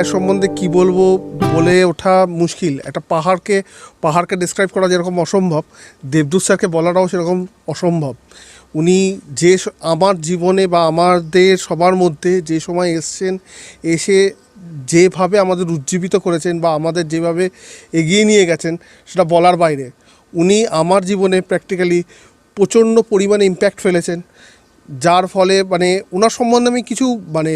Sir সম্বন্ধে কি বলব বলে ওঠা মুশকিল। একটা পাহাড়কে পাহাড়কে ডিসক্রাইব করা যেরকম অসম্ভব, দেবদূত স্যারকে বলাটাও সেরকম অসম্ভব। উনি যে আমার জীবনে বা আমাদের সবার মধ্যে যে সময় এসছেন, এসে যেভাবে আমাদের উজ্জীবিত করেছেন বা আমাদের যেভাবে এগিয়ে নিয়ে গেছেন, সেটা বলার বাইরে। উনি আমার জীবনে প্র্যাকটিক্যালি প্রচণ্ড পরিমাণে ইম্প্যাক্ট ফেলেছেন, যার ফলে মানে ওনার সম্বন্ধে আমি কিছু মানে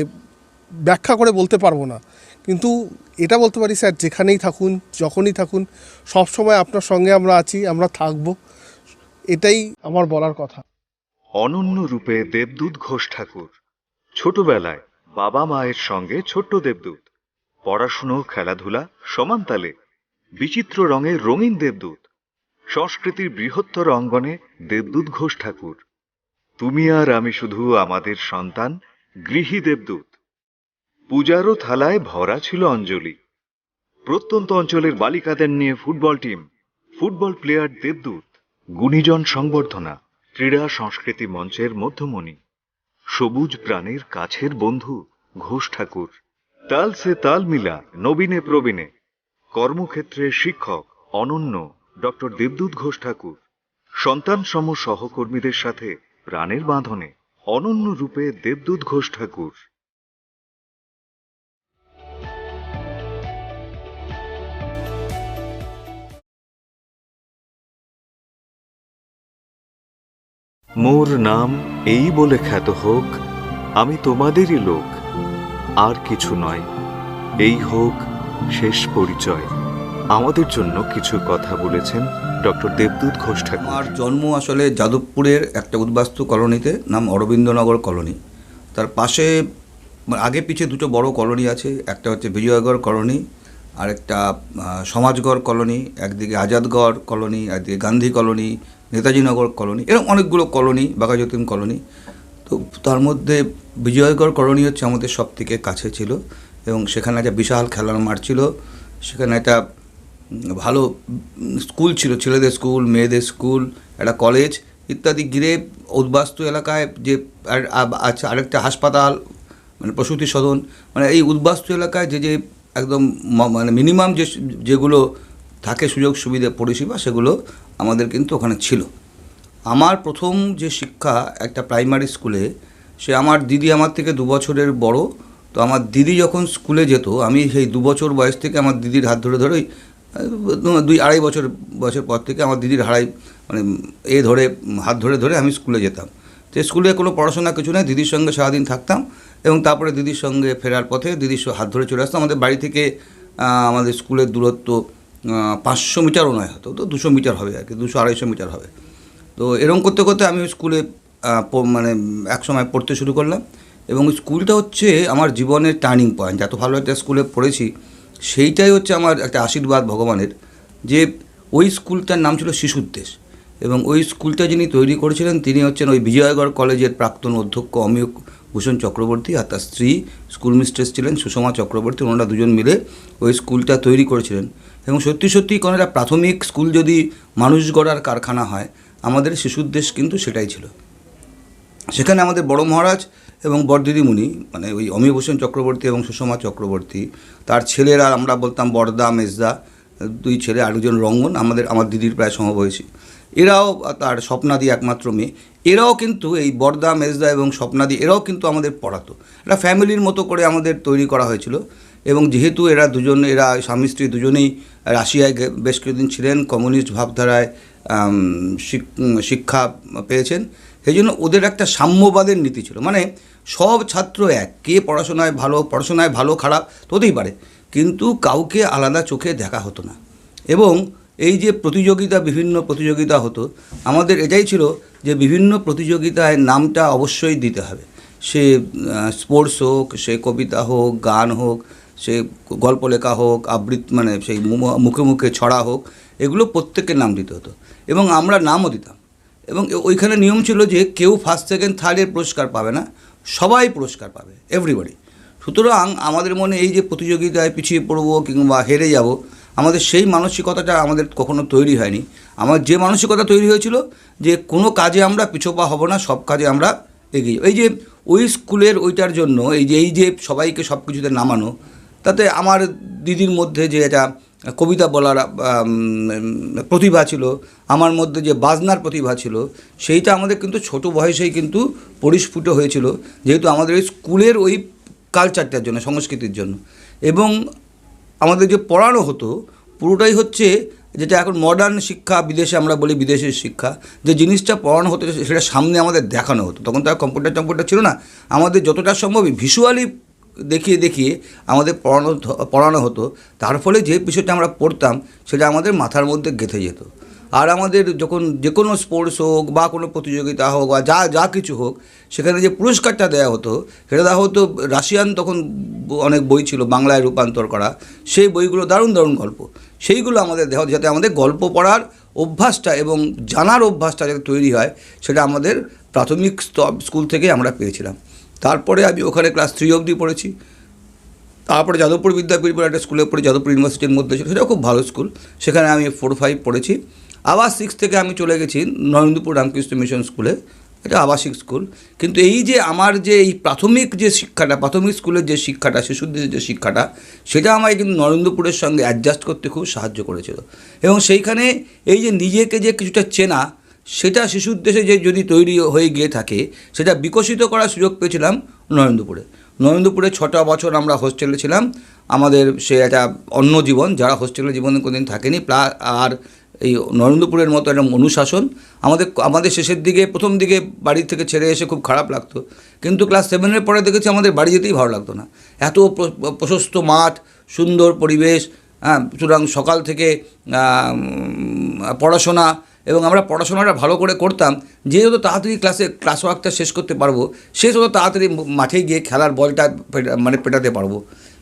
ব্যাখ্যা করে বলতে পারব না। কিন্তু এটা বলতে পারি, স্যার, যেখানেই থাকুন, যখনই থাকুন, সব সময় আপনার সঙ্গে আমরা আছি, আমরা থাকব। এটাই আমার বলার কথা। অনন্য রূপে দেবদূত ঘোষ ঠাকুর। ছোটবেলায় বাবা মায়ের সঙ্গে ছোট্ট দেবদূত। পড়াশুনো, খেলাধুলা সমান তালে বিচিত্র রঙের রঙিন দেবদূত। সংস্কৃতির বৃহত্তর অঙ্গনে দেবদূত ঘোষ ঠাকুর। তুমি আর আমি শুধু আমাদের সন্তান, গৃহী দেবদূত। পূজারও থালায় ভরা ছিল অঞ্জলি। প্রত্যন্ত অঞ্চলের বালিকাদের নিয়ে ফুটবল টিম, ফুটবল প্লেয়ার দেবদূত, গুণীজন সংবর্ধনা, ক্রীড়া সংস্কৃতি মঞ্চের মধ্যমণি, সবুজ প্রাণীর কাছের বন্ধু ঘোষ ঠাকুর। তাল সে তাল মিলা, নবীনে প্রবীণে। কর্মক্ষেত্রে শিক্ষক, অনন্য, ডক্টর দেবদূত ঘোষ ঠাকুর। সন্তান সম সহকর্মীদের সাথে প্রাণের বাঁধনে অনন্য রূপে দেবদূত ঘোষ ঠাকুর। মোর নাম এই বলে খ্যাত হোক, আমি তোমাদেরই লোক, আর কিছু নয়। এই হোক, শেষ পরিচয়। আমাদের জন্য কিছু কথা বলেছেন ডক্টর দেবদূত ঘোষ ঠাকুর। আমার জন্ম আসলে যাদবপুরের একটা উদ্বাস্তু কলোনিতে, নাম অরবিন্দনগর কলোনি। তার পাশে মানে আগে পিছে দুটো বড় কলোনি আছে, একটা হচ্ছে বিজয়গড় কলোনি আর একটা আহ, সমাজগড় কলোনি একদিকে আজাদগড় কলোনি একদিকে গান্ধী কলোনি নেতাজিনগর কলোনি এরকম অনেকগুলো কলোনি বাঘাযতীন কলোনি। তো তার মধ্যে বিজয়গড় কলোনি হচ্ছে আমাদের সব থেকে কাছে ছিল এবং সেখানে একটা বিশাল খেলার মাঠ ছিল। সেখানে একটা ভালো স্কুল ছিল ছেলেদের স্কুল মেয়েদের স্কুল একটা কলেজ ইত্যাদি ঘিরে উদ্বাস্তু এলাকায় যে আর- আ- আছে আরেকটা হাসপাতাল মানে প্রসূতি সদন মানে এই উদ্বাস্তু এলাকায় যে যে একদম মানে মিনিমাম যে যেগুলো থাকে সুযোগ সুবিধা পরিষেবা সেগুলো আমাদের কিন্তু ওখানে ছিল। আমার প্রথম যে শিক্ষা একটা প্রাইমারি স্কুলে সে আমার দিদি আমার থেকে দু বছরের বড়। তো আমার দিদি যখন স্কুলে যেত, আমি সেই দু বছর বয়স থেকে আমার দিদির হাত ধরে ধরেই দুই আড়াই বছর বয়সের পর থেকে আমার দিদির হাড়াই মানে এ ধরে, হাত ধরে ধরে আমি স্কুলে যেতাম। তো স্কুলে কোনো পড়াশোনা কিছু নেই, দিদির সঙ্গে সারাদিন থাকতাম। এবং তারপরে দিদির সঙ্গে ফেরার পথে দিদির হাত ধরে চলে আসতো। আমাদের বাড়ি থেকে আমাদের স্কুলের দূরত্ব পাঁচশো মিটারও নয় হয়তো, তো দুশো মিটার হবে আর কি, দুশো আড়াইশো মিটার হবে। তো এরকম করতে করতে আমি স্কুলে মানে এক সময় পড়তে শুরু করলাম এবং স্কুলটা হচ্ছে আমার জীবনের টার্নিং পয়েন্ট। যত ভালো একটা স্কুলে পড়েছি, সেইটাই হচ্ছে আমার একটা আশীর্বাদ ভগবানের যে ওই স্কুলটার নাম ছিল শিশুদ্দেশ এবং ওই স্কুলটা যিনি তৈরি করেছিলেন, তিনি হচ্ছেন ওই বিজয়গড় কলেজের প্রাক্তন অধ্যক্ষ অমিয় ভূষণ চক্রবর্তী আর তার স্ত্রী স্কুল মিস্ট্রেস ছিলেন সুষমা চক্রবর্তী। ওনারা দুজন মিলে ওই স্কুলটা তৈরি করেছিলেন। এবং সত্যি সত্যি কোনো একটা প্রাথমিক স্কুল যদি মানুষ গড়ার কারখানা হয়, আমাদের শিশুদ্দেশ কিন্তু সেটাই ছিল। সেখানে আমাদের বড় মহারাজ এবং বরদিদিমুনি মানে ওই অমিয়ভূষণ চক্রবর্তী এবং সুষমা চক্রবর্তী, তার ছেলেরা আমরা বলতাম বরদা মেজদা, দুই ছেলে আরেকজন রঙ্গন, আমাদের, আমার দিদির প্রায় সমবয়সী। এরাও তার স্বপ্নাদি একমাত্র মেয়ে। এরাও কিন্তু এই বরদা, মেজদা এবং স্বপ্নাদি এরাও কিন্তু আমাদের পড়াতো। এটা ফ্যামিলির মতো করে আমাদের তৈরি করা হয়েছিল এবং যেহেতু এরা দুজন, এরা স্বামী, স্ত্রী দুজনেই রাশিয়ায় বেশ কিছুদিন ছিলেন, কমিউনিস্ট ভাবধারায় শিক- শিক্ষা পেয়েছেন সেই জন্য ওদের একটা সাম্যবাদের নীতি ছিল। মানে সব ছাত্র এক, কে পড়াশোনায় ভালো পড়াশোনায় ভালো, খারাপ হতেই পারে, কিন্তু কাউকে আলাদা চোখে দেখা হতো না। এবং এই যে প্রতিযোগিতা, বিভিন্ন প্রতিযোগিতা হতো, আমাদের এটাই ছিল যে বিভিন্ন প্রতিযোগিতায় নামটা অবশ্যই দিতে হবে। সে স্পোর্টস হোক, সে কবিতা হোক, গান হোক, সে গল্প লেখা হোক, আবৃত্তি মানে সেই মুখে মুখে ছড়া হোক, এগুলো প্রত্যেকের নাম দিতে হতো এবং আমরা নামও দিতাম। এবং ওইখানে নিয়ম ছিল যে কেউ ফার্স্ট সেকেন্ড থার্ডের পুরস্কার পাবে না, সবাই পুরস্কার পাবে এভরিবডি সুতরাং আমাদের মনে এই যে প্রতিযোগিতায় পিছিয়ে পড়ব কিংবা হেরে যাব আমাদের সেই মানসিকতাটা আমাদের কখনো তৈরি হয়নি। আমার যে মানসিকতা তৈরি হয়েছিল যে কোনো কাজে আমরা পিছোপা হব না, সব কাজে আমরা এগিয়ে এই যে ওই স্কুলের ওইটার জন্য, এই যে এই যে সবাইকে সব কিছুতে নামানো, তাতে আমার দিদির মধ্যে যে এটা কবিতা বলার প্রতিভা ছিল, আমার মধ্যে যে বাজনার প্রতিভা ছিল, সেইটা আমাদের কিন্তু ছোট বয়সেই কিন্তু পরিস্ফুট হয়েছিল, যেহেতু আমাদের ওই স্কুলের ওই কালচারটার জন্য, সংস্কৃতির জন্য। এবং আমাদের যে পড়ানো হতো, পুরোটাই হচ্ছে যেটা এখন মডার্ন শিক্ষা, বিদেশে আমরা বলি বিদেশের শিক্ষা, যে জিনিসটা পড়ানো হতো সেটা সামনে আমাদের দেখানো হতো। তখন তো আর কম্পিউটার টম্পিউটার ছিল না। আমাদের যতটা সম্ভব ভিজুয়ালি দেখিয়ে দেখিয়ে আমাদের পড়ানো পড়ানো হতো। তার ফলে যে বিষয়টা আমরা পড়তাম, সেটা আমাদের মাথার মধ্যে গেঁথে যেত। আর আমাদের যখন যে কোনো স্পোর্টস হোক বা কোনো প্রতিযোগিতা হোক বা যা যা কিছু হোক, সেখানে যে পুরস্কারটা দেওয়া হতো, সেটা দেওয়া হতো রাশিয়ান তখন অনেক বই ছিল, বাংলায় রূপান্তর করা। সেই বইগুলো দারুণ দারুণ গল্প। সেইগুলো আমাদের দেওয়া, যাতে আমাদের গল্প পড়ার অভ্যাসটা এবং জানার অভ্যাসটা যাতে তৈরি হয়, সেটা আমাদের প্রাথমিক স্কুল থেকে আমরা পেয়েছিলাম। তারপরে আমি ওখানে ক্লাস থ্রি অবধি পড়েছি। তারপরে যাদবপুর বিদ্যাপীঠ বলে একটা স্কুলে পড়ে, যাদবপুর ইউনিভার্সিটির মধ্যে ছিল, সেটাও খুব ভালো স্কুল। সেখানে আমি ফোর ফাইভ পড়েছি। আবার সিক্স থেকে আমি চলে গেছি নরেন্দ্রপুর রামকৃষ্ণ মিশন স্কুলে এটা আবাসিক স্কুল কিন্তু এই যে আমার যে এই প্রাথমিক যে শিক্ষাটা, প্রাথমিক স্কুলের যে শিক্ষাটা, শিশুদের যে শিক্ষাটা, সেটা আমায় কিন্তু নরেন্দ্রপুরের সঙ্গে অ্যাডজাস্ট করতে খুব সাহায্য করেছিল। এবং সেইখানে এই যে নিজেকে যে কিছুটা চেনা, সেটা শিশুর দেশে যে যদি তৈরি হয়ে গিয়ে থাকে, সেটা বিকশিত করার সুযোগ পেয়েছিলাম নরেন্দ্রপুরে। নরেন্দ্রপুরে ছটা বছর আমরা হোস্টেলে ছিলাম। আমাদের সে একটা অন্য জীবন, যারা হোস্টেলে জীবনে কোনোদিন থাকেনি প্লা আর এই নরেন্দ্রপুরের মতো একটা অনুশাসন আমাদের আমাদের শেষের দিকে, প্রথম দিকে বাড়ি থেকে ছেড়ে এসে খুব খারাপ লাগতো। কিন্তু ক্লাস সেভেনের পরে দেখেছি আমাদের বাড়ি যেতেই ভালো লাগতো না। এত প্রশস্ত মাঠ, সুন্দর পরিবেশ হ্যাঁ সুতরাং সকাল থেকে পড়াশোনা এবং আমরা পড়াশোনাটা ভালো করে করতাম। যে যত তাড়াতাড়ি ক্লাসে, ক্লাস ওয়ার্কটা শেষ করতে পারব, সে যত তাড়াতাড়ি মাঠে গিয়ে খেলার বলটা মানে পেটাতে পারব।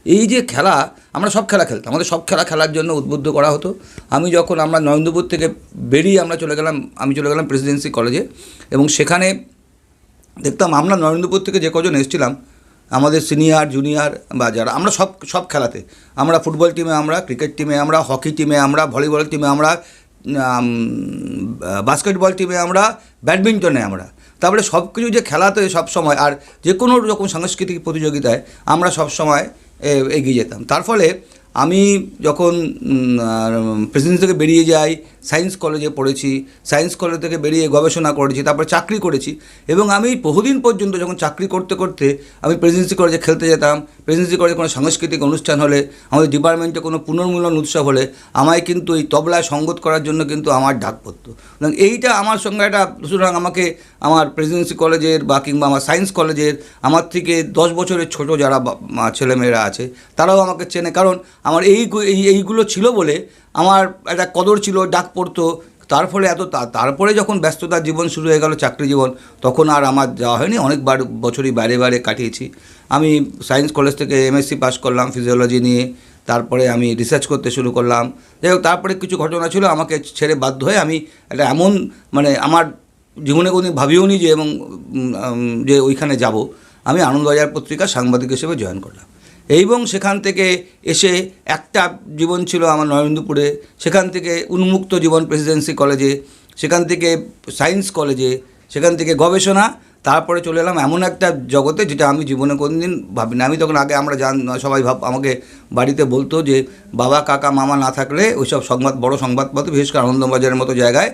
এই যে খেলা, আমরা সব খেলা খেলতাম। আমাদের সব খেলা খেলার জন্য উদ্বুদ্ধ করা হতো। আমি যখন আমরা নরেন্দ্রপুর থেকে বেরিয়ে আমরা চলে গেলাম, আমি চলে গেলাম প্রেসিডেন্সি কলেজে এবং সেখানে দেখতাম আমরা নরেন্দ্রপুর থেকে যে কজন এসেছিলাম, আমাদের সিনিয়র, জুনিয়র বা যারা, আমরা সব সব খেলাতে। আমরা ফুটবল টিমে, আমরা ক্রিকেট টিমে, আমরা হকি টিমে, আমরা ভলিবল টিমে, আমরা বাস্কেটবল টিমে, আমরা ব্যাডমিন্টনে, আমরা। তারপরে সব কিছু যে খেলাতে সব সময়, আর যে কোনো রকম সাংস্কৃতিক প্রতিযোগিতায় আমরা সব সময় এগিয়ে যেতাম। তার ফলে আমি যখন প্রেসিডেন্সি থেকে বেরিয়ে যাই সায়েন্স কলেজে পড়েছি, সায়েন্স কলেজ থেকে বেরিয়ে গবেষণা করেছি, তারপর চাকরি করেছি। এবং আমি বহুদিন পর্যন্ত যখন চাকরি করতে করতে আমি প্রেসিডেন্সি কলেজে খেলতে যেতাম প্রেসিডেন্সি কলেজে কোনো সাংস্কৃতিক অনুষ্ঠান হলে, আমাদের ডিপার্টমেন্টে কোনো পুনর্মিলন উৎসব হলে, আমায় কিন্তু এই তবলায় সঙ্গত করার জন্য কিন্তু আমার ডাক পড়তো এইটা আমার সঙ্গে একটা, সুতরাং আমাকে আমার প্রেসিডেন্সি কলেজের বা কিংবা আমার সায়েন্স কলেজের আমার থেকে দশ বছরের ছোট যারা ছেলেমেয়েরা আছে, তারাও আমাকে চেনে। কারণ আমার এই, এইগুলো ছিল বলে আমার একটা কদর ছিল, ডাক পড়তো। তার ফলে এত তারপরে যখন ব্যস্ততার জীবন শুরু হয়ে গেল চাকরি জীবন, তখন আর আমার যাওয়া হয়নি। অনেকবার বছরই বাইরে বাইরে কাটিয়েছি। আমি সায়েন্স কলেজ থেকে এমএসসি পাস করলাম ফিজিওলজি নিয়ে। তারপরে আমি রিসার্চ করতে শুরু করলাম। যাই হোক তারপরে কিছু ঘটনা ছিল, আমাকে ছেড়ে বাধ্য হয়ে আমি একটা এমন মানে আমার জীবনে কোনোদিন ভাবিও নি যে এবং যে ওইখানে যাব। আমি আনন্দবাজার পত্রিকা সাংবাদিক হিসেবে জয়েন করলাম। এবং সেখান থেকে এসে একটা জীবন ছিল আমার নরেন্দ্রপুরে, সেখান থেকে উন্মুক্ত জীবন প্রেসিডেন্সি কলেজে সেখান থেকে সায়েন্স কলেজে সেখান থেকে গবেষণা, তারপরে চলে এলাম এমন একটা জগতে যেটা আমি জীবনে কোনোদিন ভাবি না আমি তখন আগে আমরা জান, সবাই ভাব, আমাকে বাড়িতে বলতো যে, বাবা, কাকা, মামা না থাকলে ওইসব সংবাদ, বড় সংবাদপত্র, বিশেষ করে আনন্দবাজারের মতো জায়গায়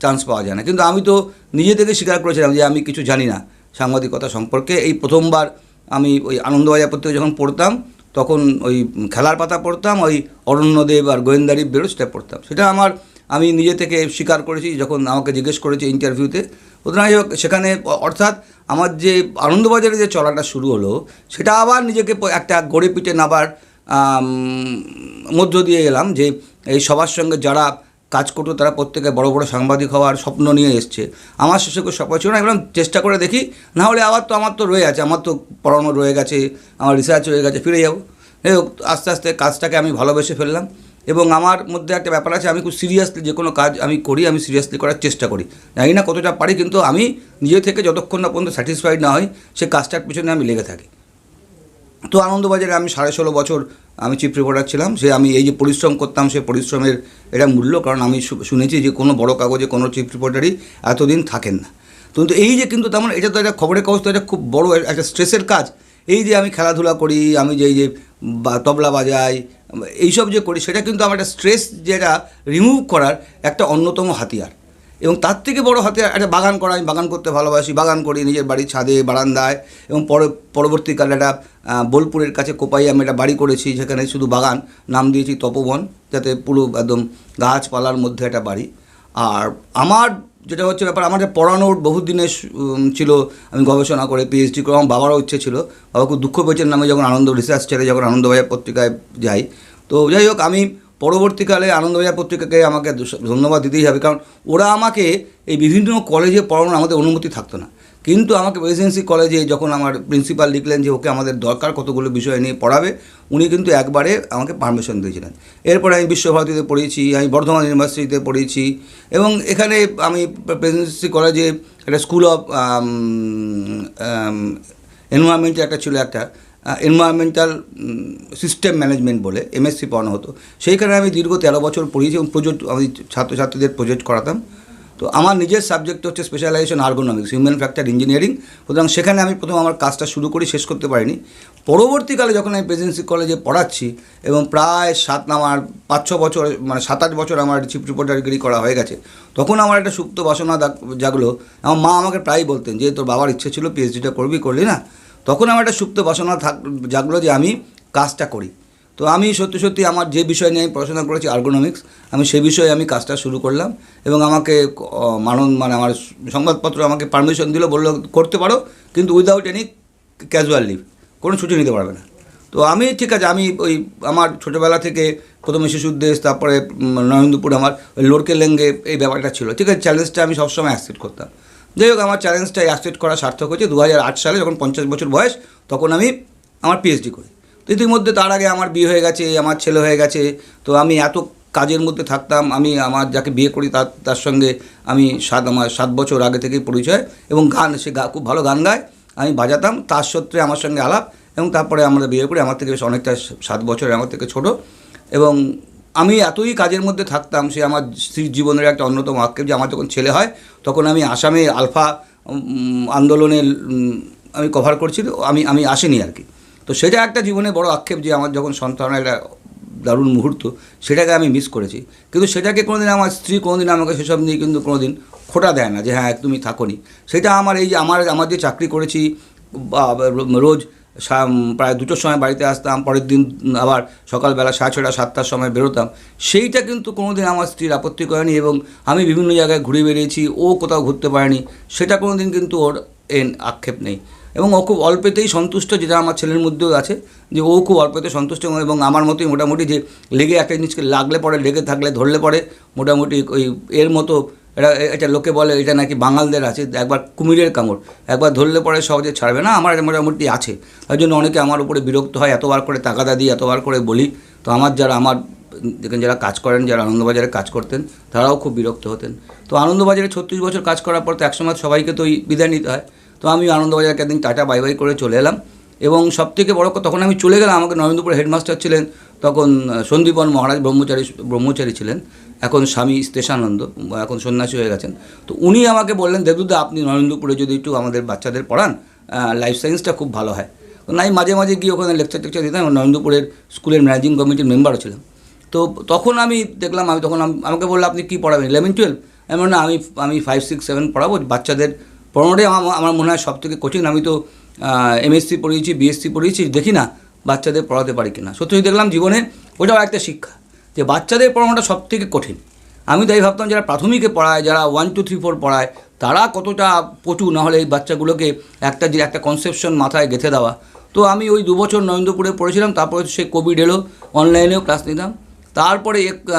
চান্স পাওয়া যায় না। কিন্তু আমি তো নিজে থেকে স্বীকার করেছিলাম যে আমি কিছু জানি না সাংবাদিকতা সম্পর্কে। এই প্রথমবার আমি ওই আনন্দবাজার পত্রিকা যখন পড়তাম, তখন ওই খেলার পাতা পড়তাম, ওই অরণ্যদেব আর গোয়েন্দারি সেটা পড়তাম। সেটা আমার, আমি নিজে থেকে স্বীকার করেছি, যখন আমাকে জিজ্ঞেস করেছে ইন্টারভিউতে হোক, সেখানে অর্থাৎ আমার যে আনন্দবাজারে যে চলাটা শুরু হলো, সেটা আবার নিজেকে একটা গড়ে পিটে নাবার মধ্য দিয়ে এলাম যে এই সবার সঙ্গে যারা কাজ করতো, তারা প্রত্যেকে বড় বড় সাংবাদিক হওয়ার স্বপ্ন নিয়ে এসছে। আমার শেষে কোনো স্বপ্ন ছিল না এবার চেষ্টা করে দেখি, না হলে আবার তো আমার তো রয়ে আছে, আমার তো পড়ানো রয়ে গেছে, আমার রিসার্চ রয়ে গেছে, ফিরে যাব। আস্তে আস্তে কাজটাকে আমি ভালোবেসে ফেললাম এবং আমার মধ্যে একটা ব্যাপার আছে, আমি খুব সিরিয়াসলি যে কোনো কাজ আমি করি, আমি সিরিয়াসলি করার চেষ্টা করি। জানি না কতটা পারি, কিন্তু আমি নিজে থেকে যতক্ষণ না পর্যন্ত স্যাটিসফাইড না হই, সে কাজটার পিছনে আমি লেগে থাকি। তো আনন্দবাজারে আমি সাড়ে ষোলো বছর আমি চিফ রিপোর্টার ছিলাম, সে আমি এই যে পরিশ্রম করতাম, সে পরিশ্রমের এটা মূল্য, কারণ আমি শুনেছি যে কোনো বড় কাগজে কোনো চিফ রিপোর্টারই এতদিন থাকেন না। কিন্তু এই যে কিন্তু তেমন এটা তো একটা খবরের কাগজ, তো একটা খুব বড় একটা স্ট্রেসের কাজ। এই যে আমি খেলাধুলা করি, আমি যে, এই যে তবলা বাজাই, এইসব যে করি, সেটা কিন্তু আমার একটা স্ট্রেস যেটা রিমুভ করার একটা অন্যতম হাতিয়ার। এবং তার থেকে বড় হাতিয়ার একটা বাগান করা, আমি বাগান করতে ভালোবাসি, বাগান করি নিজের বাড়ির ছাদে, বারান্দায় এবং পরে, পরবর্তীকালে একটা বোলপুরের কাছে কোপাই আমি একটা বাড়ি করেছি যেখানে শুধু বাগান, নাম দিয়েছি তপবন, যাতে পুরো একদম গাছপালার মধ্যে একটা বাড়ি। আর আমার যেটা হচ্ছে ব্যাপার, আমার পড়ানোর বহুদিনের ছিল, আমি গবেষণা করে পিএইচডি করে, আমার বাবারও ইচ্ছে ছিল। বাবা খুব দুঃখ পেয়েছেন নামে যখন আনন্দ, রিসার্চ ছেড়ে যখন আনন্দবাজার পত্রিকায় যাই। তো যাই হোক, আমি পরবর্তীকালে আনন্দবাজার পত্রিকাকে আমাকে ধন্যবাদ দিতেই হবে। কারণ ওরা আমাকে এই বিভিন্ন কলেজে পড়ানোর আমাদের অনুমতি থাকতো না। কিন্তু আমাকে প্রেসিডেন্সি কলেজে যখন আমার প্রিন্সিপাল লিখলেন যে ওকে আমাদের দরকার কতগুলো বিষয় নিয়ে পড়াবে, উনি কিন্তু একবারে আমাকে পারমিশন দিয়েছিলেন। এরপরে আমি বিশ্বভারতীতে পড়িয়েছি, আমি বর্ধমান ইউনিভার্সিটিতে পড়িয়েছি এবং এখানে আমি প্রেসিডেন্সি কলেজে একটা স্কুল অফ এনভায়রনমেন্টে একটা ছিল একটা। এনভায়রনমেন্টাল সিস্টেম ম্যানেজমেন্ট বলে এমএসসি পড়ানো হতো। সেইখানে আমি দীর্ঘ তেরো বছর পড়িয়েছি এবং প্রজেক্ট আমি ছাত্রছাত্রীদের প্রজেক্ট করাতাম। তো আমার নিজের সাবজেক্ট হচ্ছে specialisation ergonomics human factor engineering সুতরাং সেখানে আমি প্রথম আমার কাজটা শুরু করি, শেষ করতে পারিনি। পরবর্তীকালে যখন আমি প্রেসিডেন্সি কলেজে পড়াচ্ছি এবং প্রায় সাত, আমার পাঁচ, ছ বছর মানে সাত, আট বছর আমার চিফ রিপোর্টার ডিগ্রি করা হয়ে গেছে, তখন আমার একটা সুপ্ত বাসনা জাগলো। আমার মা আমাকে প্রায়ই বলতেন যে, তোর বাবার ইচ্ছে ছিল পিএইচডিটা করবি, করলি না? তখন আমার একটা সুপ্ত বাসনা থাক, জাগলো যে আমি কাজটা করি। তো আমি সত্যি সত্যি আমার যে বিষয় নিয়ে আমি পড়াশোনা করেছি আর্গোনমিক্স আমি সেই বিষয়ে আমি কাজটা শুরু করলাম এবং আমাকে মানন মানে আমার সংবাদপত্র আমাকে পারমিশন দিল, বলল, করতে পারো, কিন্তু উইদাউট এনি ক্যাজুয়াল লিভ কোনো ছুটি নিতে পারবে না। তো আমি, ঠিক আছে, আমি ওই আমার ছোটোবেলা থেকে প্রথমে শিশুর দেশ তারপরে নরেন্দ্রপুর আমার লোরকে লেঙ্গে এই ব্যাপারটা ছিল। ঠিক আছে চ্যালেঞ্জটা আমি সবসময় অ্যাকসেপ্ট করতাম। যাই হোক, আমার চ্যালেঞ্জটা অ্যাকসেপ্ট করা সার্থক হয়েছে। দু হাজার আট সালে যখন পঞ্চাশ বছর বয়স, তখন আমি আমার পিএইচডি করি। তো ইতিমধ্যে তার আগে আমার বিয়ে হয়ে গেছে, আমার ছেলে হয়ে গেছে। তো আমি এত কাজের মধ্যে থাকতাম, আমি আমার যাকে বিয়ে করি তার তার সঙ্গে আমি সাত, আমার সাত বছর আগে থেকেই পরিচয় এবং গান, সে গা, খুব ভালো গান গায়। আমি বাজাতাম, তার সত্ত্বে আমার সঙ্গে আলাপ এবং তারপরে আমরা বিয়ে করি। আমার থেকে বেশ অনেকটা সাত বছর, আমার থেকে ছোট। এবং আমি এতই কাজের মধ্যে থাকতাম, সে আমার স্ত্রীর জীবনের একটা অন্যতম আক্ষেপ যে আমার যখন ছেলে হয়, তখন আমি আসামে আলফা আন্দোলনে আমি কভার করছি আমি আমি আসিনি আর কি। তো সেটা একটা জীবনে বড় আক্ষেপ যে আমার যখন সন্তান একটা দারুণ মুহূর্ত, সেটাকে আমি মিস করেছি। কিন্তু সেটাকে কোনোদিন আমার স্ত্রী কোনোদিন আমাকে সেসব নিয়ে কিন্তু কোনোদিন খোটা দেয় না যে হ্যাঁ তুমি থাকোনি। সেটা আমার এই যে, আমার আমার যে চাকরি করেছি রোজ প্রায় দুটোর সময় বাড়িতে আসতাম, পরের দিন আবার সকালবেলা সাড়ে ছটা সাতটার সময় বেরোতাম। সেইটা কিন্তু কোনোদিন আমার স্ত্রীর আপত্তি করেনি এবং আমি বিভিন্ন জায়গায় ঘুরে বেরিয়েছি ও কোথাও ঘুরতে পারেনি। সেটা কোনোদিন কিন্তু ওর এন আক্ষেপ নেই। এবং ও খুব অল্পেতেই সন্তুষ্ট, যেটা আমার ছেলের মধ্যেও আছে, যে ও খুব অল্পেতে সন্তুষ্ট এবং আমার মতোই মোটামুটি যে লেগে একটা জিনিসকে লাগলে পরে লেগে থাকলে ধরলে পরে মোটামুটি ওই এর মতো এটা এটা লোকে বলে এটা নাকি বাঙালদের আছে, একবার কুমিরের কামড়। একবার ধরলে পরে সহজে ছাড়বে না, আমার মোটামুটি আছে। তাই জন্য অনেকে আমার উপরে বিরক্ত হয়, এতবার করে তাকাদা দিই, এতবার করে বলি। তো আমার যারা, আমার, দেখেন যারা কাজ করেন, যারা আনন্দবাজারে কাজ করতেন, তারাও খুব বিরক্ত হতেন। তো আনন্দবাজারে ছত্রিশ বছর কাজ করার পর তো একসময় সবাইকে তো বিদায় নিতে হয়। তো আমি আনন্দবাজারকে একদিন টাটা, বাই বাই করে চলে এলাম। এবং সবথেকে বড় কথা, তখন আমি চলে গেলাম, আমাকে নরেন্দ্রপুর হেডমাস্টার ছিলেন, তখন সন্দীপন মহারাজ ব্রহ্মচারী ব্রহ্মচারী ছিলেন। এখন স্বামী স্তেশানন্দ, এখন সন্ন্যাসী হয়ে গেছেন। তো উনি আমাকে বললেন দেবদুদা আপনি নরেন্দ্রপুরে যদি একটু আমাদের বাচ্চাদের পড়ান লাইফ সায়েন্সটা খুব ভালো হয়। তো নাই, মাঝে মাঝে গিয়ে ওখানে লেকচার টেকচার দিতাম নরেন্দ্রপুরের স্কুলের ম্যানেজিং কমিটির মেম্বারও ছিলাম। তো তখন আমি দেখলাম, আমি তখন আমাকে বলল, আপনি কী পড়াবেন ইলেভেন টুয়েলভ আমি না, আমি আমি ফাইভ সিক্স সেভেন পড়াবো, বাচ্চাদের পড়ানোটাই আমার আমার মনে হয় সব থেকে কঠিন। আমি তো এমএসসি পড়িয়েছি বিএসসি পড়িয়েছি, দেখি না বাচ্চাদের পড়াতে পারি কিনা। সত্যি দেখলাম, জীবনে ওটাও একটা শিক্ষা। যে বাচ্চাদের পড়ানোটা সব থেকে কঠিন। আমি তাই ভাবতাম যারা প্রাথমিকে পড়ায়, যারা ওয়ান টু থ্রি ফোর পড়ায়, তারা কতটা পটু, নাহলে এই বাচ্চাগুলোকে একটা যে একটা কনসেপশন মাথায় গেঁথে দেওয়া। তো আমি ওই দু বছর নরেন্দ্রপুরে পড়েছিলাম, তারপরে সে কোভিড এলো অনলাইনেও ক্লাস নিতাম। তারপরে এক-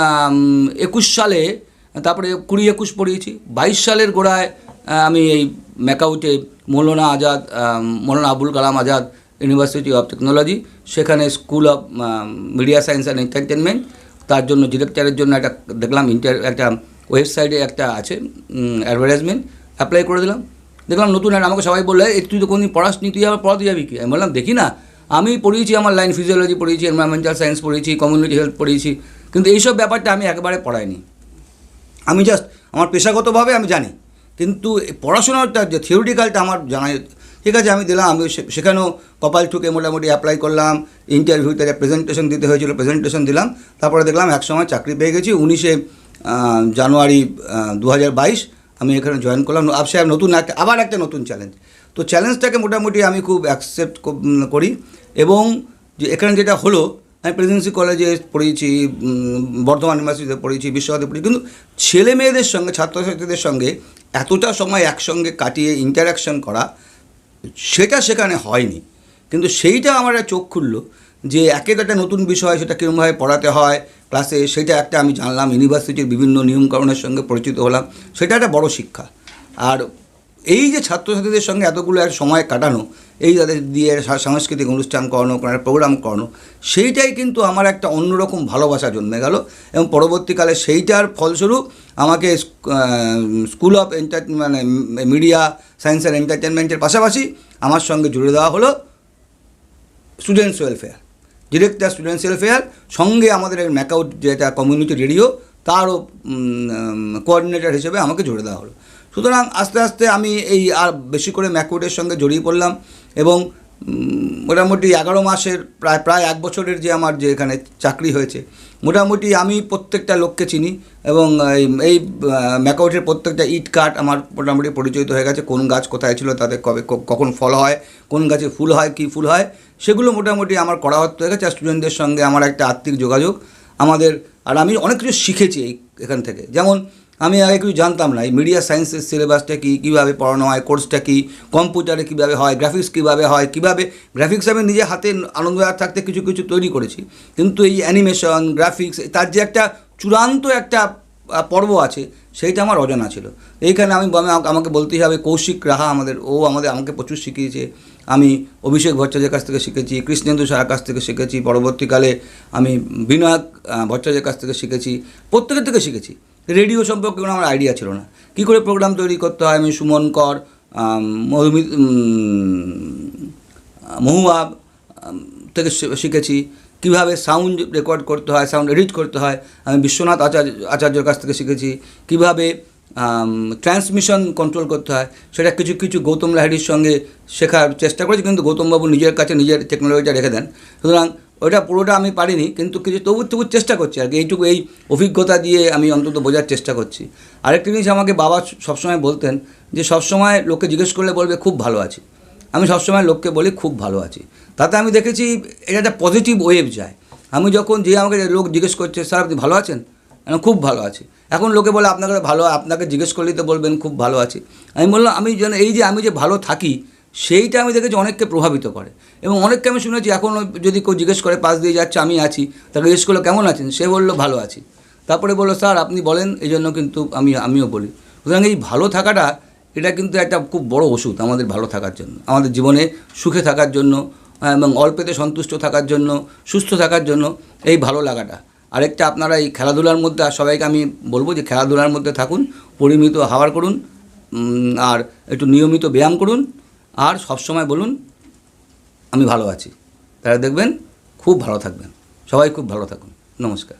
একুশ সালে, তারপরে কুড়ি একুশ পড়িয়েছি। বাইশ সালের গোড়ায় আমি এই ম্যাকাউটে Maulana Azad Maulana Abul Kalam Azad university of technology সেখানে school of media science and entertainment তার জন্য ডিরেক্টরের জন্য একটা দেখলাম ইন্টার একটা ওয়েবসাইটে একটা আছে অ্যাডভার্টাইজমেন্ট অ্যাপ্লাই করে দিলাম। দেখলাম নতুন একটা আমাকে সবাই বললে "এ, তুই তো কোনদিন পড়াসনি তুই আবার পড়াতে যাবি কি? আমি বললাম দেখি না আমি পড়িয়েছি আমার লাইন ফিজিওলজি পড়িয়েছি এনভায়রনমেন্টাল সায়েন্স পড়িয়েছি কমিউনিটি হেলথ পড়িয়েছি কিন্তু এইসব ব্যাপারটা আমি একবারে পড়াইনি। আমি জাস্ট আমার পেশাগতভাবে আমি জানি কিন্তু পড়াশোনাটা যে থিওরিটিক্যালটা আমার জানা ঠিক আছে, আমি দিলাম, আমি সেখানেও কপাল ঠুকে মোটামুটি অ্যাপ্লাই করলাম ইন্টারভিউতে প্রেজেন্টেশন দিতে হয়েছিল প্রেজেন্টেশন দিলাম, তারপরে দেখলাম এক সময় চাকরি পেয়ে গেছি, উনিশে জানুয়ারি দু হাজার বাইশ, আমি এখানে জয়েন করলাম। আব সাহেব নতুন একটা আবার একটা নতুন চ্যালেঞ্জ তো চ্যালেঞ্জটাকে মোটামুটি আমি খুব অ্যাকসেপ্ট করি এবং যে এখানে যেটা হলো, আমি প্রেসিডেন্সি কলেজে পড়িয়েছি বর্ধমান ইউনিভার্সিটিতে পড়িয়েছি বিশ্বভারতী পড়ি কিন্তু ছেলে মেয়েদের সঙ্গে, ছাত্রছাত্রীদের সঙ্গে এতটা সময় একসঙ্গে কাটিয়ে ইন্টারাকশন করা সেটা সেখানে হয়নি। কিন্তু সেইটা আমার চোখ খুললো যে একে একটা নতুন বিষয় সেটা কীরকমভাবে পড়াতে হয় ক্লাসে সেটা একটা আমি জানলাম ইউনিভার্সিটির বিভিন্ন নিয়মকরণের সঙ্গে পরিচিত হলাম, সেটা একটা বড় শিক্ষা। আর এই যে ছাত্রছাত্রীদের সঙ্গে এতগুলো এক সময় কাটানো এই তাদের দিয়ে সাংস্কৃতিক অনুষ্ঠান করানো কোনো একটা প্রোগ্রাম করানো, সেইটাই কিন্তু আমার একটা অন্যরকম ভালোবাসা জন্মে গেল। এবং পরবর্তীকালে সেইটার ফলস্বরূপ আমাকে স্কুল অফ এন্টার মানে মিডিয়া, সায়েন্স অ্যান্ড এন্টারটেনমেন্টের পাশাপাশি আমার সঙ্গে জুড়ে দেওয়া হলো students welfare director students welfare সঙ্গে আমাদের ম্যাকআউট যেটা কমিউনিটি রেডিও তারও কোঅর্ডিনেটর হিসেবে আমাকে জুড়ে দেওয়া হলো। সুতরাং আস্তে আস্তে আমি এই আর বেশি করে ম্যাকআউটের সঙ্গে জড়িয়ে পড়লাম। এবং মোটামুটি এগারো মাসের প্রায় প্রায় এক বছরের যে আমার যে এখানে চাকরি হয়েছে, মোটামুটি আমি প্রত্যেকটা লোককে চিনি এবং এই ম্যাকআউটের প্রত্যেকটা ইট কাঠ আমার মোটামুটি পরিচিত হয়ে গেছে, কোন গাছ কোথায় ছিল, তাতে কবে কখন ফল হয়, কোন গাছে ফুল হয়, কী ফুল হয়, সেগুলো মোটামুটি আমার করা হয়ে গেছে। আর স্টুডেন্টদের সঙ্গে আমার একটা আত্মিক যোগাযোগ, আমাদের, আর আমি অনেক কিছু শিখেছি এখান থেকে। যেমন আমি আগে কিছু জানতাম না, এই মিডিয়া সায়েন্সের সিলেবাসটা কী, কীভাবে পড়ানো হয় কোর্সটা কী কম্পিউটারে কীভাবে হয় গ্রাফিক্স কীভাবে হয়, কীভাবে গ্রাফিক্স আমি নিজে হাতে আনন্দবাজার থাকতে কিছু কিছু তৈরি করেছি। কিন্তু এই অ্যানিমেশন গ্রাফিক্স তার যে একটা চূড়ান্ত একটা পর্ব আছে, সেইটা আমার অজানা ছিল। এইখানে আমি আমি- আমাকে বলতেই হবে, কৌশিক রাহা আমাদের, ও আমাদের, আমাকে প্রচুর শিখিয়েছে। আমি অভিষেক ভট্টাচার্যের কাছ থেকে শিখেছি, কৃষ্ণেন্দু সাহার কাছ থেকে শিখেছি, পরবর্তীকালে আমি বিনায়ক ভট্টাচার্যের কাছ থেকে শিখেছি, প্রত্যেকের থেকে শিখেছি। রেডিও সম্পর্কে কোনো আমার আইডিয়া ছিল না। কী করে প্রোগ্রাম তৈরি করতে হয়? আমি সুমন কর আম, মধুমি উম, থেকে শিখেছি। কীভাবে সাউন্ড রেকর্ড করতে হয় সাউন্ড এডিট করতে হয় আমি বিশ্বনাথ আচার্য আচার্যর কাছ থেকে শিখেছি। কীভাবে ট্রান্সমিশন কন্ট্রোল করতে হয় সেটা কিছু কিছু গৌতম লাহিড়ির সঙ্গে শেখার চেষ্টা করেছি কিন্তু গৌতমবাবু নিজের কাছে নিজের টেকনোলজিটা রেখে দেন। সুতরাং ওটা পুরোটা আমি পারিনি, কিন্তু কিছু তবু তবু চেষ্টা করছি আর কি। এইটুকু এই অভিজ্ঞতা দিয়ে আমি অন্তত বোঝার চেষ্টা করছি। আরেকটা জিনিস আমাকে বাবা সবসময় বলতেন যে, সবসময় লোককে জিজ্ঞেস করলে বলবে, খুব ভালো আছি। আমি সবসময় লোককে বলি, খুব ভালো আছি। তাতে আমি দেখেছি এটা একটা পজিটিভ ওয়েভ যায়। আমি যখন যে আমাকে লোক জিজ্ঞেস করছে, স্যার, আপনি ভালো আছেন? খুব ভালো আছি। এখন লোকে বলে, আপনাকে ভালো, আপনাকে জিজ্ঞেস করলেই তো বলবেন, খুব ভালো আছি। আমি বললাম, আমি যেন এই যে, আমি যে ভালো থাকি সেইটা আমি দেখেছি অনেককে প্রভাবিত করে। এবং অনেককে আমি শুনেছি, এখন ওই যদি কেউ জিজ্ঞেস করে, পাশ দিয়ে যাচ্ছে, আমি আছি। তাকে জিজ্ঞেস করল, কেমন আছেন? সে বলল, ভালো আছি। তারপরে বলল, স্যার, আপনি বলেন এই জন্য কিন্তু আমি, আমিও বলি। সুতরাং এই ভালো থাকাটা, এটা কিন্তু একটা খুব বড় ওষুধ আমাদের ভালো থাকার জন্য, আমাদের জীবনে সুখে থাকার জন্য এবং অল্পেতে সন্তুষ্ট থাকার জন্য, সুস্থ থাকার জন্য এই ভালো লাগাটা। আরেকটা, আপনারা এই খেলাধুলার মধ্যে সবাইকে আমি বলব যে, খেলাধুলার মধ্যে থাকুন, পরিমিত হাওয়ার করুন আর একটু নিয়মিত ব্যায়াম করুন আর সব সময় বলুন, আমি ভালো আছি। তারা দেখবেন, খুব ভালো থাকবেন। সবাই খুব ভালো থাকুন। নমস্কার।